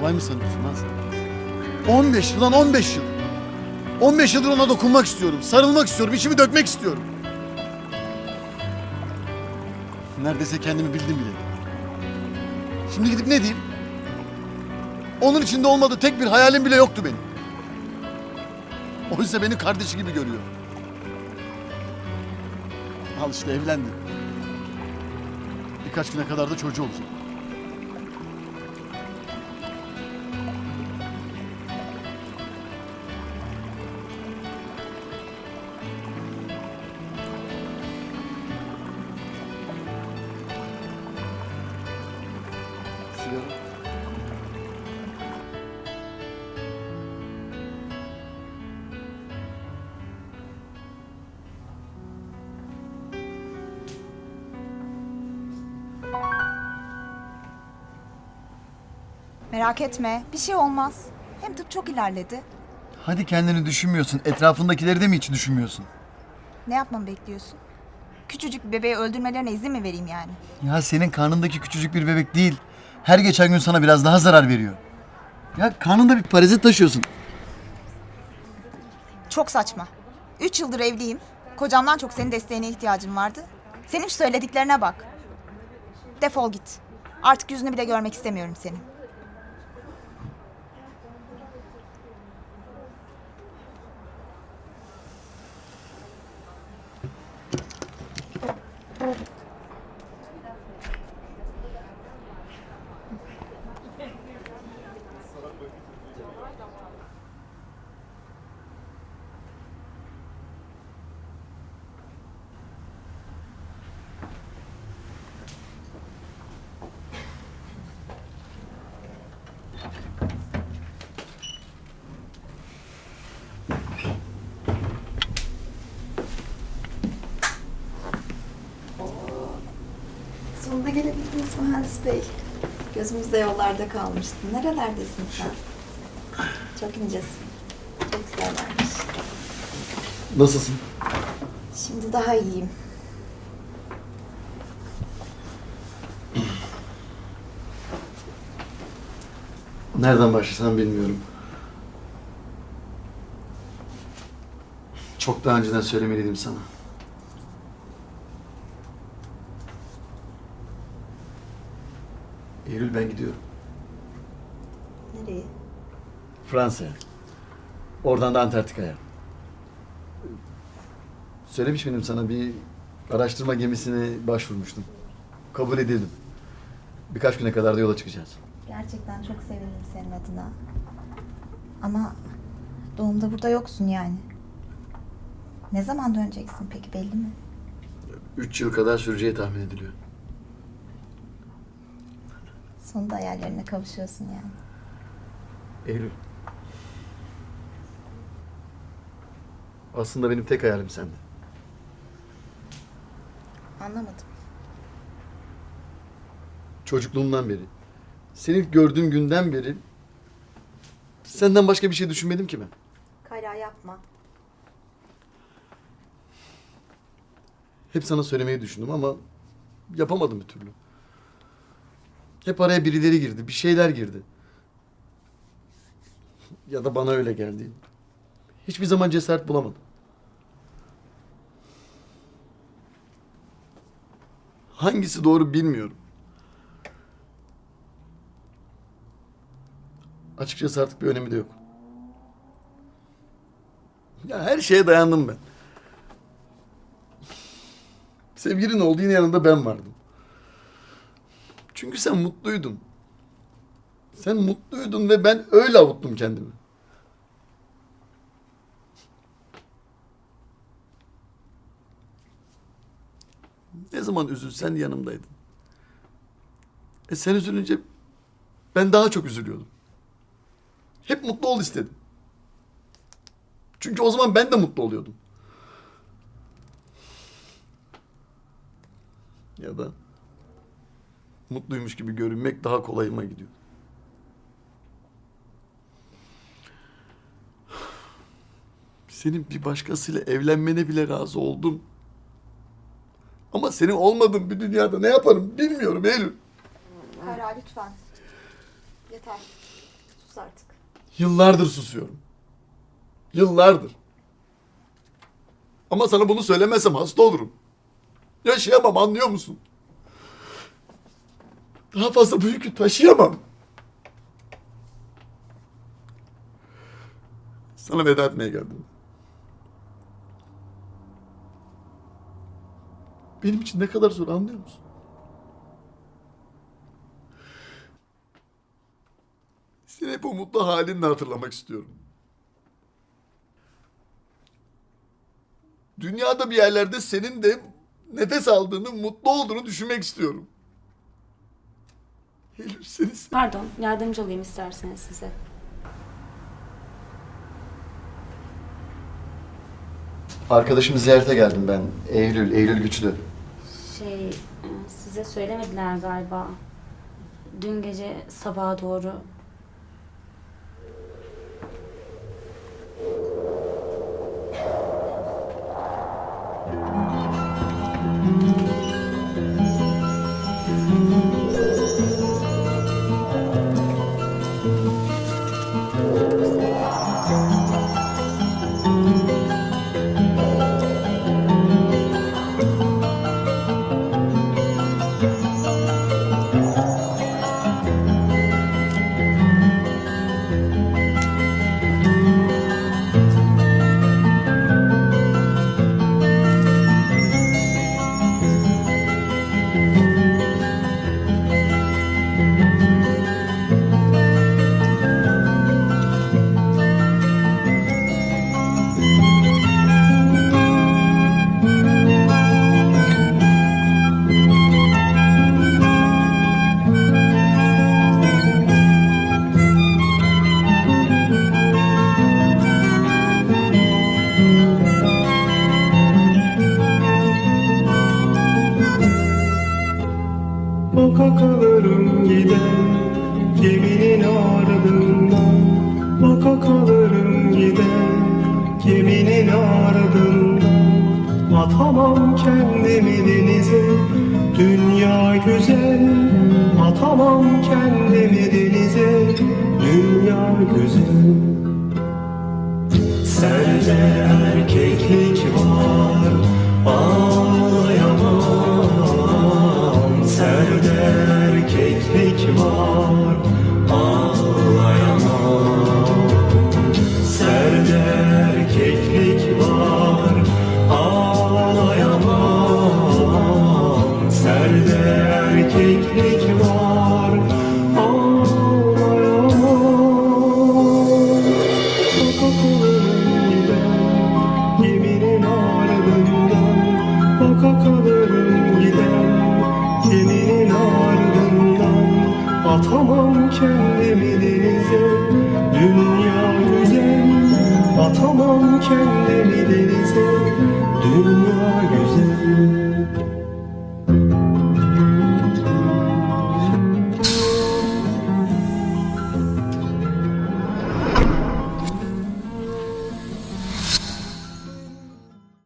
Kolay mı sanıyorsun lan sen? 15 yıl lan 15 yıl. 15 yıldır ona dokunmak istiyorum. Sarılmak istiyorum. içimi dökmek istiyorum. Neredeyse kendimi bildim bile. Şimdi gidip ne diyeyim? Onun içinde olmadığı tek bir hayalim bile yoktu benim. Oysa beni kardeşi gibi görüyor. Al işte evlendi. Birkaç güne kadar da çocuğu olacak. Sigara. Merak etme, bir şey olmaz. Hem tıp çok ilerledi. Hadi kendini düşünmüyorsun. Etrafındakileri de mi hiç düşünmüyorsun? Ne yapmamı bekliyorsun? Küçücük bir bebeği öldürmelerine izin mi vereyim yani? Ya senin karnındaki küçücük bir bebek değil. Her geçen gün sana biraz daha zarar veriyor. Ya karnında bir parazit taşıyorsun. Çok saçma. Üç yıldır evliyim. Kocamdan çok senin desteğine ihtiyacım vardı. Senin şu söylediklerine bak. Defol git. Artık yüzünü bile görmek istemiyorum senin. Sonunda gelebildiniz mühendis bey. Gözümüz de yollarda kalmıştı. Nerelerdesin sen? Çok incesin. Çok güzellermiş. Nasılsın? Şimdi daha iyiyim. Nereden başlasam bilmiyorum. Çok daha önceden söylemeliydim sana. Eylül ben gidiyorum. Nereye? Fransa'ya. Oradan da Antarktika'ya. Söylemiş miydim sana bir araştırma gemisine başvurmuştum. Kabul edildim. Birkaç güne kadar da yola çıkacağız. Gerçekten çok sevindim senin adına. Ama doğumda burada yoksun yani. Ne zaman döneceksin peki belli mi? Üç yıl kadar süreceği tahmin ediliyor. Sonunda hayallerine kavuşuyorsun yani. Eylül. Aslında benim tek hayalim sendin. Anlamadım. Çocukluğumdan beri. Seni ilk gördüğüm günden beri senden başka bir şey düşünmedim ki ben. Kayra yapma. Hep sana söylemeyi düşündüm ama yapamadım bir türlü. Hep araya birileri girdi, bir şeyler girdi. Ya da bana öyle geldi. Hiçbir zaman cesaret bulamadım. Hangisi doğru bilmiyorum. Açıkçası artık bir önemi de yok. Ya her şeye dayandım ben. Sevgilin oldu yine yanında ben vardım. Çünkü sen mutluydun. Sen mutluydun ve ben öyle avuttum kendimi. Zaman üzülsen yanımdaydın. E sen üzülünce ben daha çok üzülüyordum. Hep mutlu ol istedim. Çünkü o zaman ben de mutlu oluyordum. Ya da mutluymuş gibi görünmek daha kolayıma gidiyor. Senin bir başkasıyla evlenmene bile razı oldum. Ama senin olmadığın bir dünyada ne yaparım bilmiyorum Eylül. Kayra lütfen. Yeter. sus artık. Yıllardır susuyorum. Yıllardır. Ama sana bunu söylemesem hasta olurum. Yaşayamam anlıyor musun? Daha fazla bu yükü taşıyamam. Sana veda etmeye geldim. Benim için ne kadar zor anlıyor musun? Seni hep o mutlu halinle hatırlamak istiyorum. Dünyada bir yerlerde senin de nefes aldığını, mutlu olduğunu düşünmek istiyorum. Eylül seni se- Pardon, yardımcı olayım isterseniz size. Arkadaşımı ziyarete geldim ben. Eylül, Eylül Güçlü. Şey, e, size söylemediler galiba. Dün gece sabaha doğru Atamam kendimi denize. Dünya güzel. Atamam kendimi denize. Dünya güzel. Sende erkeklik var. Ağlayamam. Sende erkeklik var Atamam kendimi denize. Dünya güzel.